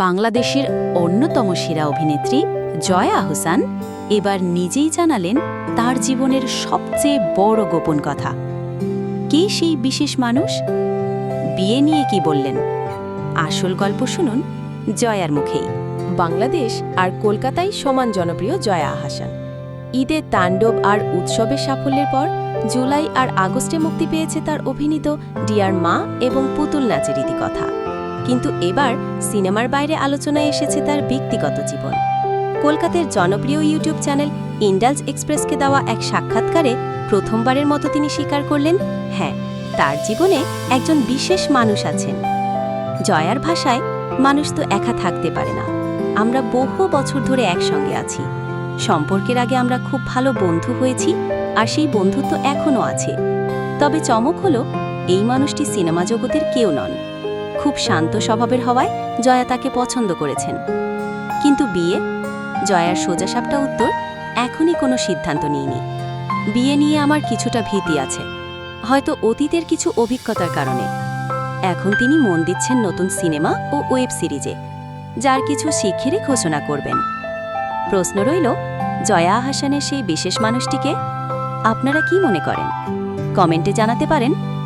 বাংলাদেশের অন্যতম সেরা অভিনেত্রী জয়া আহসান এবার নিজেই জানালেন তার জীবনের সবচেয়ে বড় গোপন কথা। কে সেই বিশেষ মানুষ? বিয়ে নিয়ে কি বললেন? আসল গল্প শুনুন জয়ার মুখেই। বাংলাদেশ আর কলকাতায় সমান জনপ্রিয় জয়া আহাসান। ঈদে তাণ্ডব আর উৎসবের সাফল্যের পর জুলাই আর আগস্টে মুক্তি পেয়েছে তার অভিনীত ডিয়ার মা এবং পুতুল নাচের ইতিকথা কিন্তু এবার সিনেমার বাইরে আলোচনায় এসেছে তার ব্যক্তিগত জীবন। কলকাতার জনপ্রিয় ইউটিউব চ্যানেল ইন্ডালস এক্সপ্রেসকে দেওয়া এক সাক্ষাৎকারে প্রথমবারের মতো তিনি স্বীকার করলেন হ্যাঁ তার জীবনে একজন বিশেষ মানুষ আছেন। জয়ার ভাষায়, মানুষ তো একা থাকতে পারে না। আমরা বহু বছর ধরে একসঙ্গে আছি। সম্পর্কের আগে আমরা খুব ভালো বন্ধু হয়েছি আর সেই বন্ধুত্ব এখনও আছে। তবে চমক হলো, এই মানুষটি সিনেমা জগতের কেউ নন। খুব শান্ত স্বভাবের হওয়ায় জয়া তাকে পছন্দ করেছেন। কিন্তু বিয়ে? জয়ার সোজাসাপটা উত্তর, এখনই কোনো সিদ্ধান্ত নিইনি। বিয়ে নিয়ে আমার কিছুটা ভীতি আছে। হয়তো অতীতের কিছু অভিজ্ঞতার কারণে। এখন তিনি মন দিচ্ছেন নতুন সিনেমা ও ওয়েব সিরিজে, যার কিছু শিখিরে ঘোষণা করবেন। প্রশ্ন রইল, জয়া আহাসানের সেই বিশেষ মানুষটিকে আপনারা কি মনে করেন? কমেন্টে জানাতে পারেন।